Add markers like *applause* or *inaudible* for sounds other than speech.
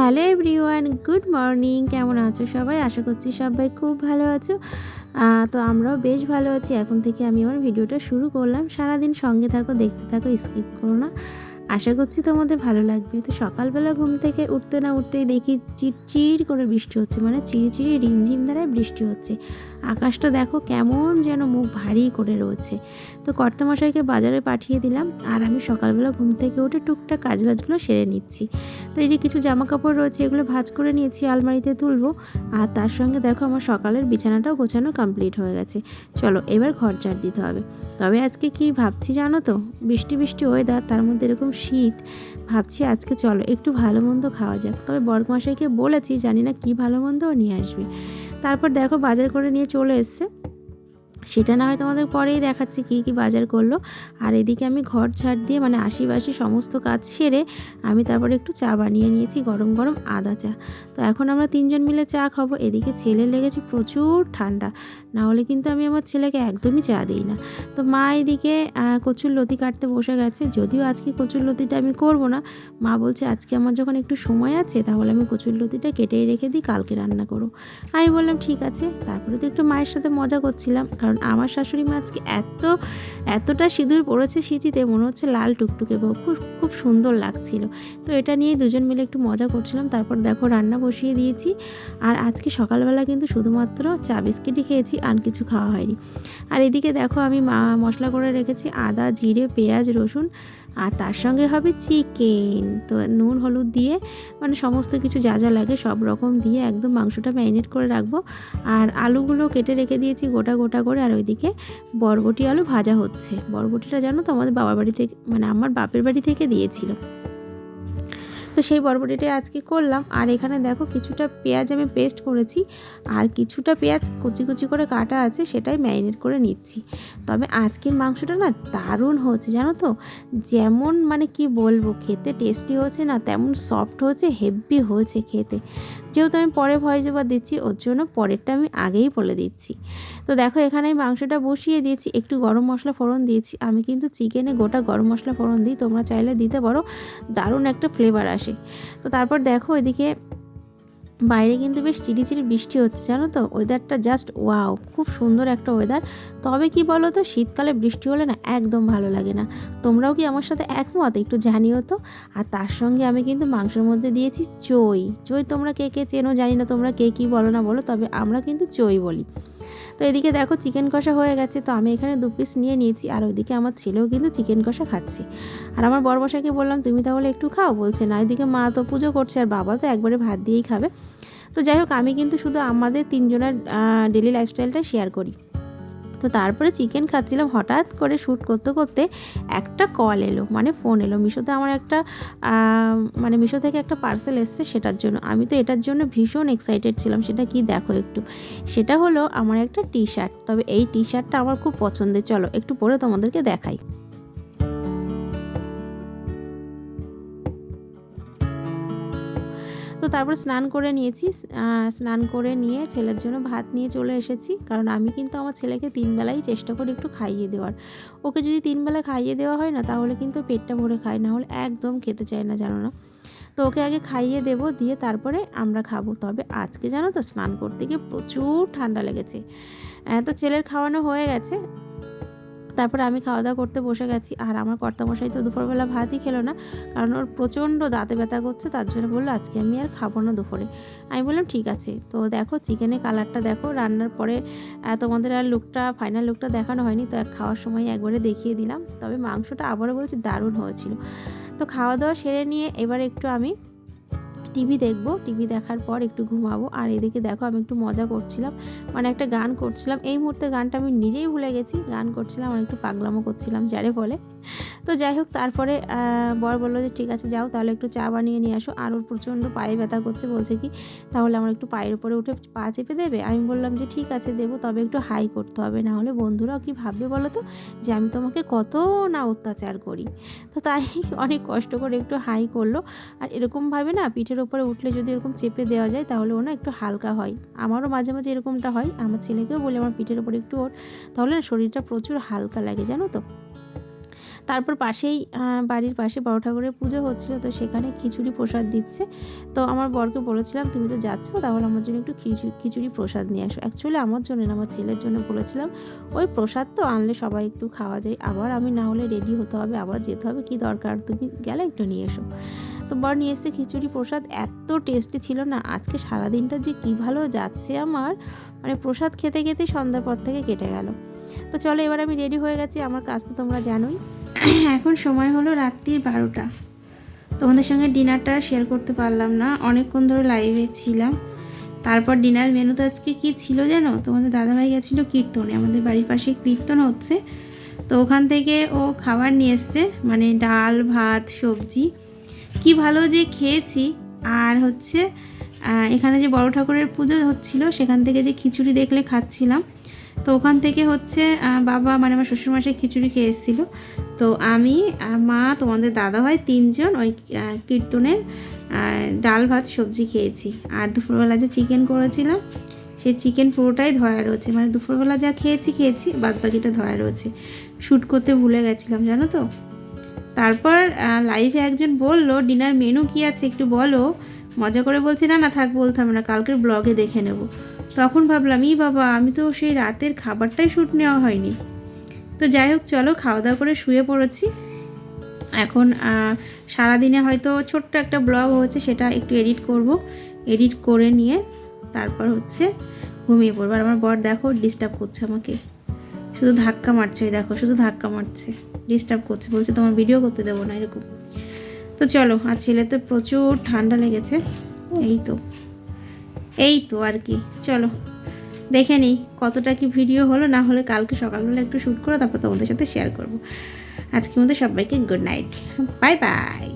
Hello everyone, good morning. কেমন আছো সবাই? আশা করছি সবাই খুব ভালো আছো। তো আমরাও বেশ ভালো আছি। এখন থেকে আমি আমার ভিডিওটা শুরু করলাম। সারাদিন সঙ্গে থাকো, দেখতে থাকো, স্কিপ করো না। আশা করছি তোমাদের ভালো লাগবে। তো সকালবেলা ঘুম থেকে উঠতে না উঠতেই দেখি চিরচির করে বৃষ্টি হচ্ছে। মানে চিড়ি রিমঝিম দ্বারাই বৃষ্টি হচ্ছে। আকাশটা দেখো কেমন যেন মুখ ভারী করে রয়েছে। তো কর্তামশাইকে বাজারে পাঠিয়ে দিলাম। আর আমি সকালবেলা ঘুম থেকে উঠে টুকটাক কাজবাজগুলো সেরে নিচ্ছি। তো এই যে কিছু জামা কাপড় রয়েছে, এগুলো ভাঁজ করে নিয়েছি, আলমারিতে তুলবো। আর তার সঙ্গে দেখো আমার সকালের বিছানাটাও গোছানো কমপ্লিট হয়ে গেছে। চলো এবার ঘর ঝাড় দিতে হবে। তবে আজকে কি ভাবছি জানো তো? বৃষ্টি বৃষ্টি ওয়েদার তার মধ্যে এরকম শীত। ভাবছি আজকে চলো একটু ভালো মন্দ খাওয়া যাক। তবে বর্গমশাইকে বলেছি জানি না কি ভালো মন্দ নিয়ে আসবে। তারপর দেখো বাজার করে নিয়ে চলে এসছে। সেটা না হয় তোমাদের পরেই দেখাচ্ছি কী কী বাজার করল। আর এদিকে আমি ঘর ছাড় দিয়ে মানে আশিবাসি সমস্ত কাজ সেরে আমি তারপরে একটু চা বানিয়ে নিয়েছি, গরম গরম আদা চা। তো এখন আমরা তিনজন মিলে চা খাব। এদিকে ছেলে লেগেছে প্রচুর ঠান্ডা। না হলে কিন্তু আমি আমার ছেলেকে একদমই চা দিই না। তো মা এদিকে কচুর লতি কাটতে বসে গেছে। যদিও আজকে কচুর লতিটা আমি করব না, মা বলছে আজকে আমার যখন একটু সময় আছে তাহলে আমি কচুর লতিটা কেটেই রেখে দিই, কালকে রান্না করো আমি বললাম, ঠিক আছে। তারপরে তো একটু মায়ের সাথে মজা করছিলাম, কারণ আমার শাশুড়ি মা আজকে এত, এতটা সিঁদুর পড়েছে সিঁথিতে, মনে হচ্ছে লাল টুকটুকে বউ। খুব খুব সুন্দর লাগছিল। তো এটা নিয়ে দুজন মিলে একটু মজা করছিলাম। তারপর দেখো রান্না বসিয়ে দিয়েছি। আর আজকে সকালবেলা কিন্তু শুধুমাত্র চা বিস্কিটই খেয়েছি, আর কিছু খাওয়া হয়নি। আর এদিকে দেখো আমি মশলা করে রেখেছি আদা, জিরে, পেঁয়াজ, রসুন। আর তার সঙ্গে হবে চিকেন। তো নুন, হলুদ দিয়ে মানে সমস্ত কিছু যা যা লাগে সব রকম দিয়ে একদম মাংসটা ম্যারিনেট করে রাখব। আর আলুগুলো কেটে রেখে দিয়েছি গোটা গোটা করে। আর ওইদিকে বরবটি আলু ভাজা হচ্ছে। বরবটিটা জানো তো আমাদের বাবার বাড়ি থেকে মানে আমার বাপের বাড়ি থেকে দিয়েছিল। তো সেই বরবটিটাই আজকে করলাম। আর এখানে দেখো কিছুটা পেঁয়াজ আমি পেস্ট করেছি। আর কিছুটা পেঁয়াজ কুচি কুচি করে কাটা আছে, সেটাই ম্যারিনেট করে নিচ্ছি। তবে আজকের মাংসটা না দারুণ হচ্ছে জানো তো? যেমন মানে কি বলব, খেতে টেস্টি হচ্ছে না, তেমন সফট হচ্ছে হেভি হয়েছে খেতে। যেহেতু আমি পরে ভয়েস ওভার দিচ্ছি, ওর জন্য পরেরটা আমি আগেই বলে দিচ্ছি। তো দেখো এখানে আমি মাংসটা বসিয়ে দিয়েছি, একটু গরম মশলা ফোড়ন দিয়েছি। আমি কিন্তু চিকেনে গোটা গরম মশলা ফোড়ন দিই, তোমরা চাইলে দিতে পারো। দারুণ একটা ফ্লেভার আসে। তো তারপর দেখো এদিকে বাইরে কিন্তু বেশ চিড়িচিড়ি বৃষ্টি হচ্ছে, জানো তো? ওয়েদারটা জাস্ট ওয়াও খুব সুন্দর একটা ওয়েদার তবে কি বলো তো শীতকালে বৃষ্টি হলে না একদম ভালো লাগে না। তোমরাও কি আমার সাথে একমত? একটু জানিও তো। আর তার সঙ্গে আমি কিন্তু মাংসের মধ্যে দিয়েছি চই। চই তোমরা কে কে চেনো জানি না, তোমরা কে কী বলো না বলো, তবে আমরা কিন্তু চই বলি। তো এদিকে দেখো চিকেন কষা হয়ে গেছে, তো আমি এখানে দু পিস নিয়ে নিয়েছি, আর ওইদিকে আমার ছেলেও কিন্তু চিকেন কষা খাচ্ছে। আর আমার বড়মশাইকে বললাম, তুমি তাহলে একটু খাও, বলছে, না, এদিকে মা তো পুজো করছে, আর বাবা তো একবারে ভাত দিয়েই খাবে। তো যাই হোক, আমি কিন্তু শুধু আমাদের তিনজনের ডেলি লাইফস্টাইলটা শেয়ার করি। তো তারপরে চিকেন খাচ্ছিলাম। হঠাৎ করে শ্যুট করতে করতে একটা কল এলো মানে ফোন এলো। মিশোতে আমার একটা মানে মিশো থেকে একটা পার্সেল এসছে সেটার জন্য। আমি তো এটার জন্য ভীষণ এক্সাইটেড ছিলাম, সেটা কি দেখো একটু। সেটা হলো আমার একটা টি শার্ট তবে এই টি শার্টটা আমার খুব পছন্দের। চলো একটু পরে তোমাদেরকে দেখাই। তারপর স্নান করে নিয়েছি। স্নান করে নিয়ে ছেলের জন্য ভাত নিয়ে চলে এসেছি। কারণ আমি কিন্তু আমার ছেলেকে তিনবেলাই চেষ্টা করি একটু খাইয়ে দেওয়ার। ওকে যদি তিনবেলা খাইয়ে দেওয়া হয় না, তাহলে কিন্তু পেটটা ভরে খায়, না হলে একদম খেতে চায় না, জানো না। তো ওকে আগে খাইয়ে দেবো, দিয়ে তারপরে আমরা খাব। তবে আজকে জানো তো, স্নান করতে গিয়ে প্রচুর ঠান্ডা লেগেছে। তো ছেলের খাওয়ানো হয়ে গেছে। তারপরে আমি খাওয়া দাওয়া করতে বসে গেছি। আর আমার কর্তামশাই তো দুপুরবেলা ভাতই খেলো না, কারণ ওর প্রচণ্ড দাঁতে ব্যথা করছে, তার জন্য বলল, আজকে আমি আর খাব না দুপুরে। আমি বললাম, ঠিক আছে। তো দেখো, চিকেনের কালারটা দেখো, রান্নার পরে তোমাদের আর লুকটা ফাইনাল লুকটা দেখানো হয়নি, তো খাওয়ার সময় একবারে দেখিয়ে দিলাম। তবে মাংসটা আবারও বলছি দারুণ হয়েছিল। তো খাওয়া দাওয়া সেরে নিয়ে এবার একটু আমি টিভি দেখব, টিভি দেখার পর একটু ঘুমাবো। আর এদিকে দেখো আমি একটু মজা করছিলাম মানে একটা গান করছিলাম। এই মুহূর্তে গানটা আমি নিজেই ভুলে গেছি, গান করছিলাম আর একটু পাগলামো করছিলাম, যারে বলে। তো যাই হোক, তারপরে বর বলল যে, ঠিক আছে, যাও, তাহলে একটু চা বানিয়ে নিয়ে আসো। আর ওর প্রচণ্ড পায়ে ব্যথা করছে, বলছে কি, তাহলে আমার একটু পায়ের উপরে উঠে পা চেপে দেবে? আমি বললাম যে, ঠিক আছে, দেবো, তবে একটু হাই করতে হবে, না হলে বন্ধুরাও কি ভাববে বলো তো, যে আমি তোমাকে কত না অত্যাচার করি? তো তাই অনেক কষ্ট করে একটু হাই করল। আর এরকমভাবে না পিঠের ওপরে উঠলে যদি এরকম চেপে দেওয়া যায়, তাহলে ও না একটু হালকা হয়। আমারও মাঝে মাঝে এরকমটা হয়। আমার ছেলেকেও বলে, আমার পিঠের ওপরে একটু ওঠ। তাহলে না শরীরটা প্রচুর হালকা লাগে, জানো তো? তারপর পাশেই বাড়ির পাশে বড় ঠাকুরের পুজো হচ্ছিল, তো সেখানে খিচুড়ি প্রসাদ দিচ্ছে। তো আমার বরকে বলেছিলাম, তুমি তো যাচ্ছ, তাহলে আমার জন্য একটু খিচুড়ি খিচুড়ি প্রসাদ নিয়ে আসো। অ্যাকচুয়ালি আমার জন্য না, আমার ছেলের জন্য বলেছিলাম, ওই প্রসাদ তো আনলে সবাই একটু খাওয়া যায়। আবার আমি না হলে রেডি হতে হবে, আবার যেতে হবে, কি দরকার? তুমি গেলে একটু নিয়ে এসো। বর নিয়ে এসছে খিচুড়ি প্রসাদ, এত টেস্টি ছিল না। আজকে সারাদিনটা যে কী ভালো যাচ্ছে আমার। মানে প্রসাদ খেতে খেতেই সন্ধ্যার পর থেকে কেটে গেল। তো চলো এবার আমি রেডি হয়ে গেছি, আমার কাজ তো তোমরা জানোই। *clears throat* এখন সময় হলো রাত্রির বারোটা। তোমাদের সঙ্গে ডিনারটা শেয়ার করতে পারলাম না, অনেকক্ষণ ধরে লাইভে ছিলাম। তারপর ডিনার মেনুতে আজকে কি ছিল জানো? তোমাদের দাদাভাই গেছিল কীর্তনে, আমাদের বাড়ির পাশে কীর্তন হচ্ছে। তো ওখান থেকে ও খাবার নিয়ে এসছে মানে ডাল, ভাত, সবজি। কি ভালো যে খেয়েছি, আর হচ্ছে এখানে যে বড় ঠাকুরের পুজো হচ্ছিল, সেখান থেকে যে খিচুড়ি দেখলে খাচ্ছিলাম। তো ওখান থেকে হচ্ছে বাবা মানে আমার শ্বশুরমশাই খিচুড়ি খেয়ে এসেছিল। তো আমি মা, তোমাদের দাদা ভাই তিনজন ওই কীর্তনের ডাল ভাত সবজি খেয়েছি। আর দুপুরবেলা যে চিকেন করেছিলাম, সেই চিকেন পুরোটাই ধরা রয়েছে। মানে দুপুরবেলা যা খেয়েছি খেয়েছি বাদ বাকিটা ধরা রয়েছে। শ্যুট করতে ভুলে গেছিলাম, জানো তো? তারপর লাইভে একজন বলল ডিনার মেনু কি আছে একটু বলো। মজা করে বলছি, না না, থাক, বলতে হবে না, কালকের ব্লগে দেখে নেব। তখন ভাবলাম, ই বাবা, আমি তো সেই রাতের খাবারটাই শ্যুট নেওয়া হয়নি। তো যাই হোক, চলো, খাওয়া দাওয়া করে শুয়ে পড়েছি। এখন সারাদিনে হয়তো ছোট্ট একটা ব্লগ হচ্ছে সেটা একটু এডিট করব। এডিট করে নিয়ে তারপর হচ্ছে ঘুমিয়ে পড়ব। আর আমার বর, দেখো ডিস্টার্ব করছে আমাকে। শুধু ধাক্কা মারছে ওই দেখো, শুধু ধাক্কা মারছে। ডিস্টার্ব করছে, বলছে তোমার ভিডিও করতে দেবো না, এরকম। তো চলো, আর ছেলে তো প্রচুর ঠান্ডা লেগেছে। এই তো এই তো আর কি, চলো। দেখে নিই কতটা কি ভিডিও হলো, না হলে কালকে সকালবেলা একটু শ্যুট করে, তারপর তোমাদের সাথে শেয়ার করব। আজকের মধ্যে সবাইকে গুড নাইট বাই বাই